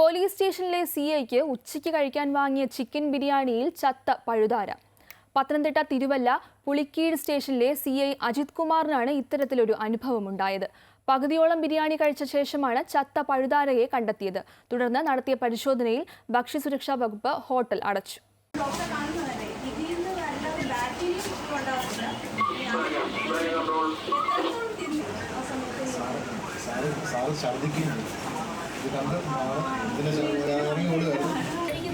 Police സ്റ്റേഷനിലെ C ഐക്ക് ഉച്ചയ്ക്ക് കഴിക്കാൻ വാങ്ങിയ ചിക്കൻ ബിരിയാണിയിൽ ചത്ത പഴുതാര. പത്തനംതിട്ട തിരുവല്ല പുളിക്കീട് സ്റ്റേഷനിലെ സി ഐ അജിത് കുമാറിനാണ് ഇത്തരത്തിലൊരു അനുഭവമുണ്ടായത്. പകുതിയോളം ബിരിയാണി കഴിച്ച ശേഷമാണ് ചത്ത പഴുതാരയെ കണ്ടെത്തിയത്. തുടർന്ന് നടത്തിയ പരിശോധനയിൽ ഭക്ഷ്യസുരക്ഷാ വകുപ്പ് ഹോട്ടൽ അടച്ചു. ഡോക്ടറെ ഇത് കണ്ട്? മാറും ഇതിനെ ഇറങ്ങി ഓടുകയായിരുന്നു എനിക്ക്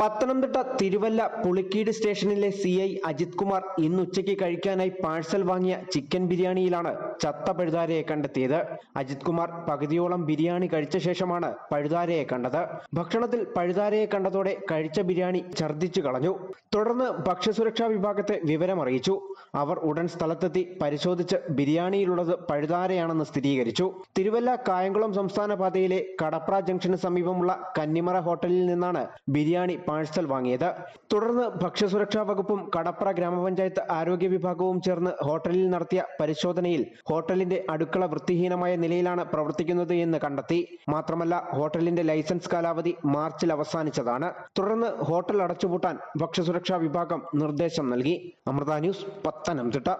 പത്തനംതിട്ട തിരുവല്ല പുളിക്കീട് സ്റ്റേഷനിലെ സി ഐ അജിത് കുമാർ ഇന്ന് ഉച്ചയ്ക്ക് കഴിക്കാനായി പാഴ്സൽ വാങ്ങിയ ചിക്കൻ ബിരിയാണിയിലാണ് ചത്ത പഴുതാരയെ കണ്ടെത്തിയത്. അജിത് കുമാർ പകുതിയോളം ബിരിയാണി കഴിച്ച ശേഷമാണ് പഴുതാരയെ കണ്ടത്. ഭക്ഷണത്തിൽ പഴുതാരയെ കണ്ടതോടെ കഴിച്ച ബിരിയാണി ഛർദ്ദിച്ചു കളഞ്ഞു. തുടർന്ന് ഭക്ഷ്യസുരക്ഷാ വിഭാഗത്തെ വിവരമറിയിച്ചു. അവർ ഉടൻ സ്ഥലത്തെത്തി പരിശോധിച്ച് ബിരിയാണിയിലുള്ളത് പഴുതാരയാണെന്ന് സ്ഥിരീകരിച്ചു. തിരുവല്ല കായംകുളം സംസ്ഥാന പാതയിലെ കടപ്ര ജംഗ്ഷന് സമീപമുള്ള കന്നിമറ ഹോട്ടലിൽ നിന്നാണ് ബിരിയാണി പാഴ്സൽ വാങ്ങിയത്. തുടർന്ന് ഭക്ഷ്യസുരക്ഷാ വകുപ്പും കടപ്ര ഗ്രാമപഞ്ചായത്ത് ആരോഗ്യ വിഭാഗവും ചേർന്ന് ഹോട്ടലിൽ നടത്തിയ പരിശോധനയിൽ ഹോട്ടലിന്റെ അടുക്കള വൃത്തിഹീനമായ നിലയിലാണ് പ്രവർത്തിക്കുന്നത് എന്ന് കണ്ടെത്തി. മാത്രമല്ല ഹോട്ടലിന്റെ ലൈസൻസ് കാലാവധി മാർച്ചിൽ അവസാനിച്ചതാണ്. തുടർന്ന് ഹോട്ടൽ അടച്ചുപൂട്ടാൻ ഭക്ഷ്യസുരക്ഷാ വിഭാഗം നിർദ്ദേശം നൽകി. അമൃത ന്യൂസ് പത്തനംതിട്ട.